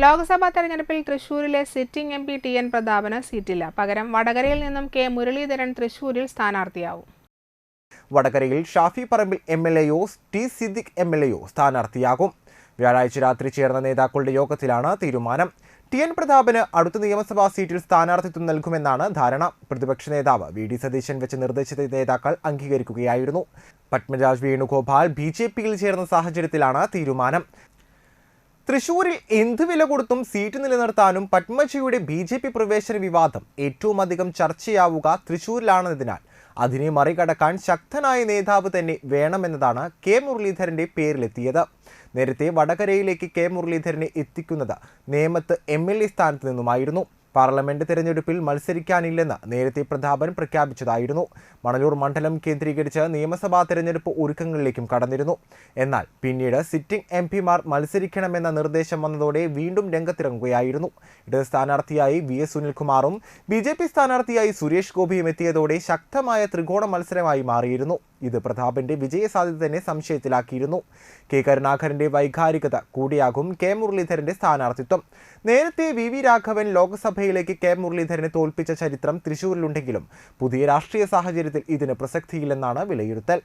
ലോക്സഭാ തെരഞ്ഞെടുപ്പിൽ തൃശൂരിലെ sitting M P T N Prathapan സീറ്റില്ല. പകരം വടകരയിൽ നിന്നും കെ മുരളീധരൻ തൃശൂരിൽ സ്ഥാനാർത്ഥിയാവും. വടകരയിൽ ഷാഫി പറമ്പിൽ എം എൽ എയോ ടി സിദ്ദിഖ് എം എൽ എയോ സ്ഥാനാർത്ഥിയാകും. വ്യാഴാഴ്ച രാത്രി ചേർന്ന നേതാക്കളുടെ യോഗത്തിലാണ് തീരുമാനം. ടി എൻ പ്രതാപന് അടുത്ത നിയമസഭാ സീറ്റിൽ സ്ഥാനാർത്ഥിത്വം നൽകുമെന്നാണ് ധാരണ. പ്രതിപക്ഷ നേതാവ് വി ഡി സതീശൻ വെച്ച് നിർദ്ദേശിച്ച നേതാക്കൾ അംഗീകരിക്കുകയായിരുന്നു. പത്മരാജ് വേണുഗോപാൽ ബി ജെ പിയിൽ ചേർന്ന സാഹചര്യത്തിലാണ് തീരുമാനം. തൃശൂരിൽ എന്ത് വില കൊടുത്തും സീറ്റ് നിലനിർത്താനും പത്മജിയുടെ ബി ജെ പി പ്രവേശന വിവാദം ഏറ്റവും അധികം ചർച്ചയാവുക തൃശൂരിലാണെന്നതിനാൽ. അതിനെ മറികടക്കാൻ ശക്തനായ നേതാവ് തന്നെ വേണമെന്നതാണ് കെ മുരളീധരന്റെ പേരിലെത്തിയത്. നേരത്തെ വടകരയിലേക്ക് കെ മുരളീധരനെ എത്തിക്കുന്നത് നേമത്ത് എം എൽ എ സ്ഥാനത്ത് നിന്നുമായിരുന്നു. പാർലമെന്റ് തെരഞ്ഞെടുപ്പിൽ മത്സരിക്കാനില്ലെന്ന് നേരത്തെ പ്രതാപൻ പ്രഖ്യാപിച്ചതായിരുന്നു. മണലൂർ മണ്ഡലം കേന്ദ്രീകരിച്ച് നിയമസഭാ തെരഞ്ഞെടുപ്പ് ഒരുക്കങ്ങളിലേക്കും കടന്നിരുന്നു. എന്നാൽ പിന്നീട് സിറ്റിംഗ് എം പിമാർ മത്സരിക്കണമെന്ന നിർദ്ദേശം വന്നതോടെ വീണ്ടും രംഗത്തിറങ്ങുകയായിരുന്നു. ഇടത് സ്ഥാനാർത്ഥിയായി വി എസ് സുനിൽകുമാറും ബി ജെ പി സ്ഥാനാർത്ഥിയായി സുരേഷ് ഗോപിയും എത്തിയതോടെ ശക്തമായ ത്രികോണ മത്സരമായി മാറിയിരുന്നു. ഇത് പ്രതാപന്റെ വിജയസാധ്യത തന്നെ സംശയത്തിലാക്കിയിരുന്നു. കെ. കരുണാകരന്റെ വൈകാരികത കൂടിയാകും കെ. മുരളീധരന്റെ സ്ഥാനാർത്ഥിത്വം. നേരത്തെ വി. വി. രാഘവൻ ലോക്സഭയിലേക്ക് കെ. മുരളീധരനെ തോൽപ്പിച്ച ചരിത്രം തൃശൂരിലുണ്ടെങ്കിലും പുതിയ രാഷ്ട്രീയ സാഹചര്യത്തിൽ ഇതിന് പ്രസക്തിയില്ലെന്നാണ് വിലയിരുത്തൽ.